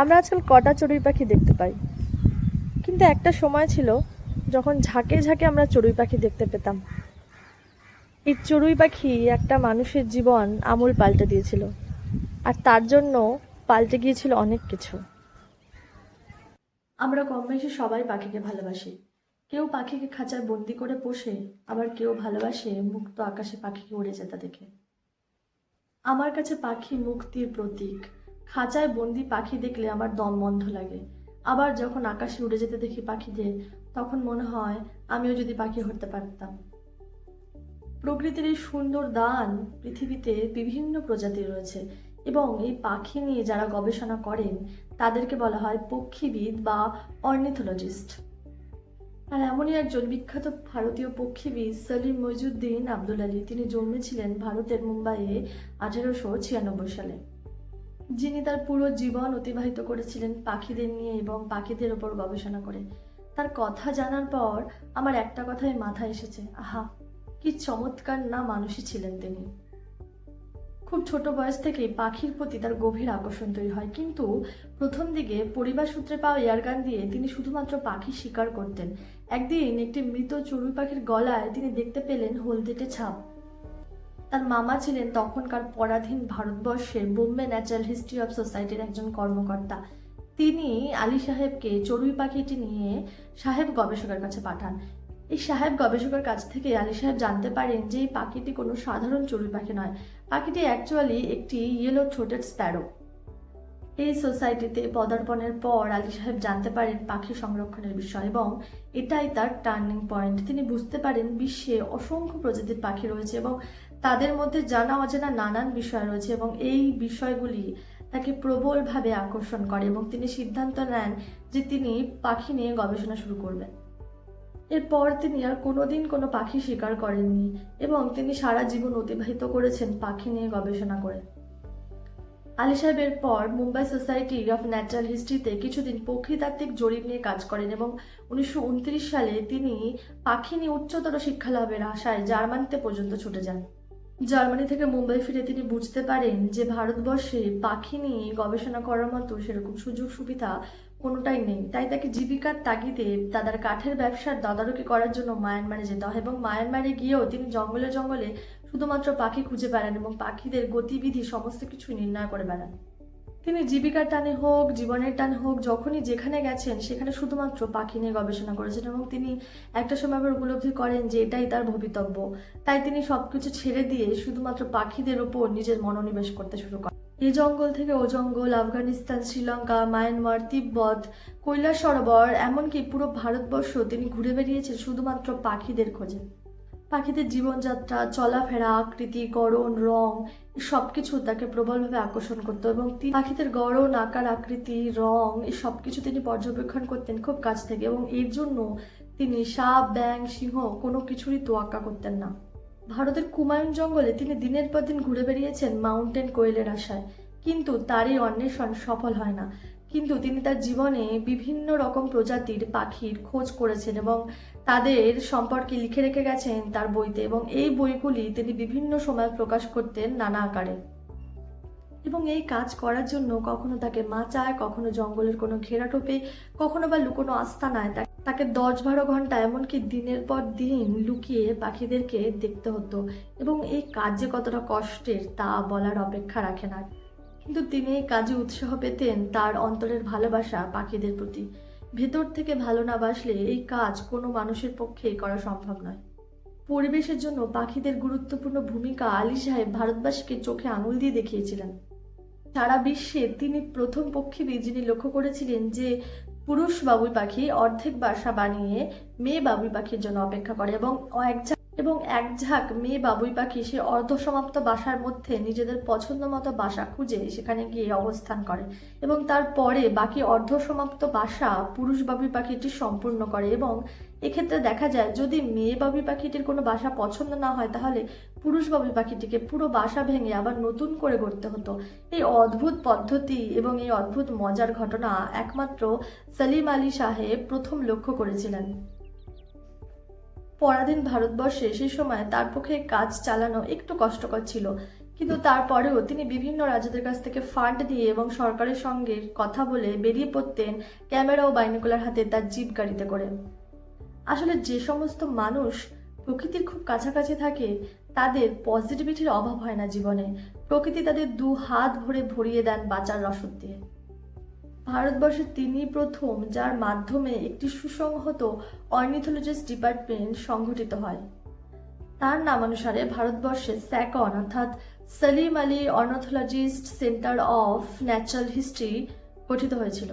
আমরা আজকাল কটা চড়ুই পাখি দেখতে পাই। কিন্তু একটা সময় ছিল যখন ঝাঁকে ঝাঁকে আমরা চড়ুই পাখি দেখতে পেতাম। এই চড়ুই পাখি একটা মানুষের জীবন আমূল পাল্টে দিয়েছিল। আর তার জন্য পাল্টে গিয়েছিল অনেক কিছু। আমরা কম বেশি সবাই পাখিকে ভালোবাসি। কেউ পাখিকে খাঁচায় বন্দি করে পোষে, আবার কেউ ভালোবাসে মুক্ত আকাশে পাখিকে উড়ে যেতে দেখে। আমার কাছে পাখি মুক্তির প্রতীক। খাঁচায় বন্দি পাখি দেখলে আমার দম বন্ধ লাগে। আবার যখন আকাশে উড়ে যেতে দেখি পাখিদের, তখন মনে হয় আমিও যদি পাখি হতে পারতাম। প্রকৃতির এই সুন্দর দান পৃথিবীতে বিভিন্ন প্রজাতি রয়েছে এবং এই পাখি নিয়ে যারা গবেষণা করেন, তাদেরকে বলা হয় পক্ষীবিদ বা অর্নিথোলজিস্ট। আর এমনই একজন বিখ্যাত ভারতীয় পক্ষীবিদ সলিম মইজুদ্দিন আবদুল আলী, তিনি জন্মেছিলেন ভারতের মুম্বাইয়ে আঠেরোশো ছিয়ানব্বই সালে। যিনি তার পুরো জীবন অতিবাহিত করেছিলেন পাখিদের নিয়ে এবং পাখিদের ওপর গবেষণা করে। তার কথা জানার পর আমার একটা কথাই মাথায় এসেছে, আহা, কি চমৎকার না মানুষই ছিলেন তিনি। খুব ছোট বয়স থেকেই পাখির প্রতি তার গভীর আকর্ষণ তৈরি হয়, কিন্তু প্রথম দিকে পরিবার সূত্রে পাওয়া এয়ারগান দিয়ে তিনি শুধুমাত্র পাখি শিকার করতেন। একদিন একটি মৃত চড়ুই পাখির গলায় তিনি দেখতে পেলেন হলদেটে ছাপ। তার মামা ছিলেন তখনকার পরাধীন ভারতবর্ষের বোম্বে ন্যাচারাল হিস্ট্রি অফ সোসাইটির একজন কর্মকর্তা। তিনি আলী সাহেবকে চড়ুই পাখিটি নিয়ে সাহেব গবেষকের কাছে পাঠান। এই সাহেব গবেষকের কাছ থেকে আলী সাহেব জানতে পারেন যে এই পাখিটি কোনো সাধারণ চড়ুই পাখি নয়। পাখিটি অ্যাকচুয়ালি একটি ইয়েলো থ্রোটেড স্প্যারো এই সোসাইটিতে পদার্পণের পর আলী সাহেব জানতে পারেন পাখি সংরক্ষণের বিষয় এবং এটাই তার টার্নিং পয়েন্ট তিনি বুঝতে পারেন বিশ্বে অসংখ্য প্রজাতির পাখি রয়েছে এবং তাদের মধ্যে জানা অজানা নানান বিষয় রয়েছে এবং এই বিষয়গুলি তাকে প্রবলভাবে আকর্ষণ করে এবং তিনি সিদ্ধান্ত নেন যে তিনি পাখি নিয়ে গবেষণা শুরু করবেন। এরপর তিনি আর কোনোদিন কোনো পাখি শিকার করেননি এবং তিনি সারা জীবন অতিবাহিত করেছেন পাখি নিয়ে গবেষণা করে। আলী সাহেবের পর মুম্বাই সোসাইটি অফ ন্যাচারাল হিস্ট্রিতে কিছুদিন পক্ষীতাত্ত্বিক জরিপ নিয়ে কাজ করেন এবং উনিশশো উনত্রিশ সালে তিনি পাখি নিয়ে উচ্চতর শিক্ষালাভের আশায় জার্মানিতে পর্যন্ত ছুটে যান। জার্মানি থেকে মুম্বাই ফিরে তিনি বুঝতে পারেন যে ভারতবর্ষে পাখি নিয়ে গবেষণা করার মতো সেরকম সুযোগ সুবিধা কোনোটাই নেই। তাই তাকে জীবিকার তাগিদে দাদার কাঠের ব্যবসার তদারকি করার জন্য মায়ানমারে যেতে হয় এবং মায়ানমারে গিয়েও তিনি জঙ্গলে জঙ্গলে শুধুমাত্র পাখি খুঁজে বেড়ান এবং পাখিদের গতিবিধি সমস্ত কিছু নির্ণয় করে বেড়ান। তিনি জীবিকার টানে হোক, জীবনের টানে হোক, যখনই যেখানে গেছেন, সেখানে শুধুমাত্র পাখি নিয়ে গবেষণা করেছেন এবং তিনি একটা সময় আবার উপলব্ধি করেন যে এটাই তার ভবিতব্য। তাই তিনি সবকিছু ছেড়ে দিয়ে শুধুমাত্র পাখিদের উপর নিজের মনোনিবেশ করতে শুরু করেন। এই জঙ্গল থেকে ও জঙ্গল, আফগানিস্তান, শ্রীলঙ্কা, মায়ানমার, তিব্বত, কৈলাস সরোবর, এমনকি পুরো ভারতবর্ষ তিনি ঘুরে বেরিয়েছেন শুধুমাত্র পাখিদের খোঁজে। পাখিদের জীবনযাত্রা, চলাফেরা, আকৃতি, গড়ন, রং সব কিছু তাকে প্রবলভাবে আকর্ষণ করতো এবং পাখিদের গড়ন, আকার, আকৃতি, রং, এই সব কিছু তিনি পর্যবেক্ষণ করতেন খুব কাছ থেকে এবং এর জন্য তিনি সাপ ব্যাং সিংহ কোনো কিছুরই তোয়াক্কা করতেন না। ভারতের কুমায়ুন জঙ্গলে তিনি দিনের পর দিন ঘুরে বেরিয়েছেন মাউন্টেন কোয়েলের আশায়। কিন্তু তারই অন্বেষণ সফল হয় না। কিন্তু তিনি তার জীবনে বিভিন্ন রকম প্রজাতির পাখির খোঁজ করেছেন এবং তাদের সম্পর্কে লিখে রেখে গেছেন তার বইতে এবং এই বইগুলি তিনি বিভিন্ন সময় প্রকাশ করতেন নানা আকারে। এবং এই কাজ করার জন্য কখনো তাকে মাচায়, কখনো জঙ্গলের কোনো ঘেরাটোপে, কখনো বা লুকোনো আস্তানায় তাকে দশ বারো ঘণ্টা এমনকি দিনের পর দিন লুকিয়ে পাখিদেরকে দেখতে হতো এবং এই কাজ যে কতটা কষ্টের তা বলার অপেক্ষা রাখে না। কিন্তু তিনি কাজে উৎসাহ পেতেন তার অন্তরের ভালোবাসা পাখিদের প্রতি। ভেতর থেকে ভালো না বাসলে এই কাজ কোনো মানুষের পক্ষেই করা সম্ভব নয়। পরিবেশের জন্য পাখিদের গুরুত্বপূর্ণ ভূমিকা আলী সাহেব ভারতবাসীকে চোখে আঙুল দিয়ে দেখিয়েছিলেন। সারা বিশ্বে তিনি প্রথম পক্ষীবিদ যিনি লক্ষ্য করেছিলেন যে পুরুষ বাবুই পাখি অর্ধেক বাসা বানিয়ে মেয়ে বাবুই পাখির জন্য অপেক্ষা করে এবং এক এবং এক ঝাঁক মেয়ে বাবুই পাখি সে অর্ধসমাপ্ত বাসার মধ্যে নিজেদের পছন্দ মতো বাসা খুঁজে সেখানে গিয়ে অবস্থান করে এবং তারপরে বাকি অর্ধসমাপ্ত বাসা পুরুষ বাবুই পাখিটি সম্পূর্ণ করে এবং এক্ষেত্রে দেখা যায় যদি মেয়ে বাবুই পাখিটির কোনো বাসা পছন্দ না হয় তাহলে পুরুষ বাবুই পাখিটিকে পুরো বাসা ভেঙে আবার নতুন করে গড়তে হতো। এই অদ্ভুত পদ্ধতি এবং এই অদ্ভুত মজার ঘটনা একমাত্র সালিম আলী সাহেব প্রথম লক্ষ্য করেছিলেন। পরাধীন ভারতবর্ষে সেই সময় তার পক্ষে কাজ চালানো একটু কষ্টকর ছিল। কিন্তু তারপরেও তিনি বিভিন্ন রাজ্যদের কাছ থেকে ফান্ড দিয়ে এবং সরকারের সঙ্গে কথা বলে বেরিয়ে পড়তেন ক্যামেরা ও বাইনোকুলার হাতে তার জিপ গাড়িতে করে। আসলে যে সমস্ত মানুষ প্রকৃতির খুব কাছাকাছি থাকে, তাদের পজিটিভিটির অভাব হয় না জীবনে। প্রকৃতি তাদের দু হাত ভরে ভরিয়ে দেন বাঁচার রসদ দিয়ে। ভারতবর্ষে তিনি প্রথম যার মাধ্যমে একটি সুসংহত অর্নিথোলজিস্ট ডিপার্টমেন্ট সংগঠিত হয়। তার নামানুসারে ভারতবর্ষে স্যাকন অর্থাৎ Salim Ali ornithologist centre of natural history গঠিত হয়েছিল।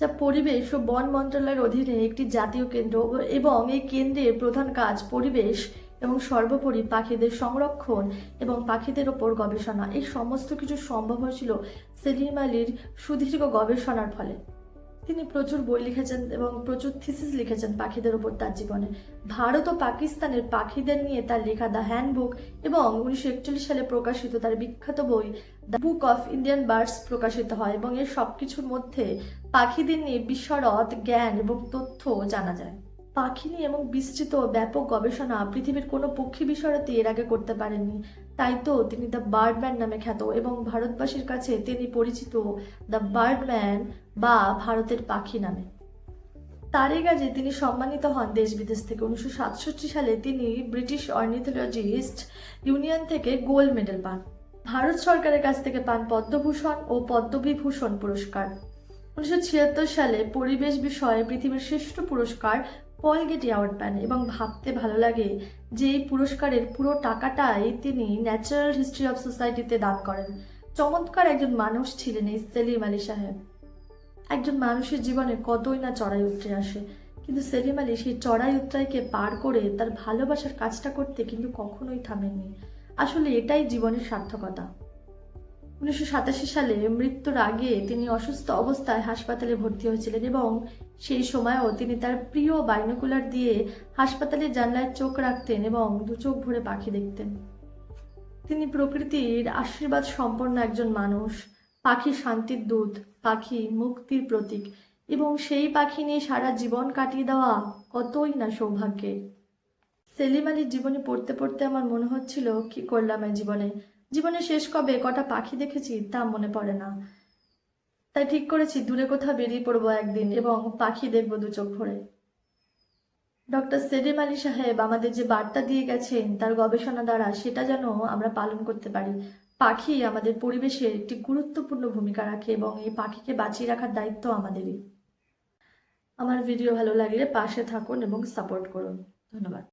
যা পরিবেশ ও বন মন্ত্রণালয়ের অধীনে একটি জাতীয় কেন্দ্র এবং এই কেন্দ্রের প্রধান কাজ পরিবেশ এবং সর্বোপরি পাখিদের সংরক্ষণ এবং পাখিদের ওপর গবেষণা। এই সমস্ত কিছু সম্ভব হয়েছিল সেলিম আলীর সুদীর্ঘ গবেষণার ফলে। তিনি প্রচুর বই লিখেছেন এবং প্রচুর থিসিস লিখেছেন পাখিদের ওপর তার জীবনে। ভারত ও পাকিস্তানের পাখিদের নিয়ে তার লেখা দ্য হ্যান্ডবুক এবং উনিশশো একচল্লিশ সালে প্রকাশিত তার বিখ্যাত বই the book of Indian birds প্রকাশিত হয় এবং এর সব কিছুর মধ্যে পাখিদের নিয়ে বিশরদ জ্ঞান এবং তথ্য জানা যায়। পাখি নিয়ে এবং বিস্তৃত ব্যাপক গবেষণা পৃথিবীর কোনো পক্ষী বিশরতে এর আগে করতে পারেননি। তাই তো তিনি দ্য বার্ডম্যান নামে খ্যাত এবং ভারতবাসীর কাছে তিনি পরিচিত দ্য বার্ডম্যান বা ভারতের পাখি নামে। তারই কাজে তিনি সম্মানিত হন দেশ বিদেশ থেকে। উনিশশো সাতষট্টি সালে তিনি ব্রিটিশ অর্নিথোলজিস্ট ইউনিয়ন থেকে গোল্ড মেডেল পান। ভারত সরকারের কাছ থেকে পান পদ্মভূষণ ও পদ্মবিভূষণ পুরস্কার। উনিশশো ছিয়াত্তর সালে পরিবেশ বিষয়ে পৃথিবীর শ্রেষ্ঠ পুরস্কার পল গেটি অ্যাওয়ার্ড পান এবং ভাবতে ভালো লাগে যে এই পুরস্কারের পুরো টাকাটাই তিনি ন্যাচারাল হিস্ট্রি অফ সোসাইটিতে দান করেন। চমৎকার একজন মানুষ ছিলেন এই সেলিম আলী সাহেব। একজন মানুষের জীবনে কতই না চড়াই উতরে আসে, কিন্তু সেলিম আলী সেই চড়াই উতরাইকে পার করে তার ভালোবাসার কাজটা করতে কিন্তু কখনোই থামেননি। আসলে এটাই জীবনের সার্থকতা। উনিশশো সাতাশি সালে মৃত্যুর আগে তিনি অসুস্থ অবস্থায় হাসপাতালে ভর্তি হয়েছিলেন এবং সেই সময়ও তিনি তার প্রিয় বাইনোকুলার দিয়ে হাসপাতালের জানলায় চোখ রাখতেন এবং দু চোখ ভরে পাখি দেখতেন। তিনি প্রকৃতির আশীর্বাদ সম্পন্ন একজন মানুষ। পাখি শান্তির দূত, পাখি মুক্তির প্রতীক এবং সেই পাখি নিয়ে সারা জীবন কাটিয়ে দেওয়া কতই না সৌভাগ্যের। সেলিম আলীর জীবনে পড়তে পড়তে আমার মনে হচ্ছিল, কি করলাম এই জীবনে? জীবনে শেষ কবে কটা পাখি দেখেছি তা মনে পড়ে না। তাই ঠিক করেছি, দূরে কোথাও বেরিয়ে পড়ব একদিন এবং পাখি দেখব দু চোখ ভরে। ডক্টর সেলিম আলী সাহেব আমাদের যে বার্তা দিয়ে গেছেন, তার গবেষণা দ্বারা সেটা যেন আমরা পালন করতে পারি। পাখি আমাদের পরিবেশের একটি গুরুত্বপূর্ণ ভূমিকা রাখে এবং এই পাখিকে বাঁচিয়ে রাখার দায়িত্ব আমাদেরই। আমার ভিডিও ভালো লাগলে পাশে থাকুন এবং সাপোর্ট করুন। ধন্যবাদ।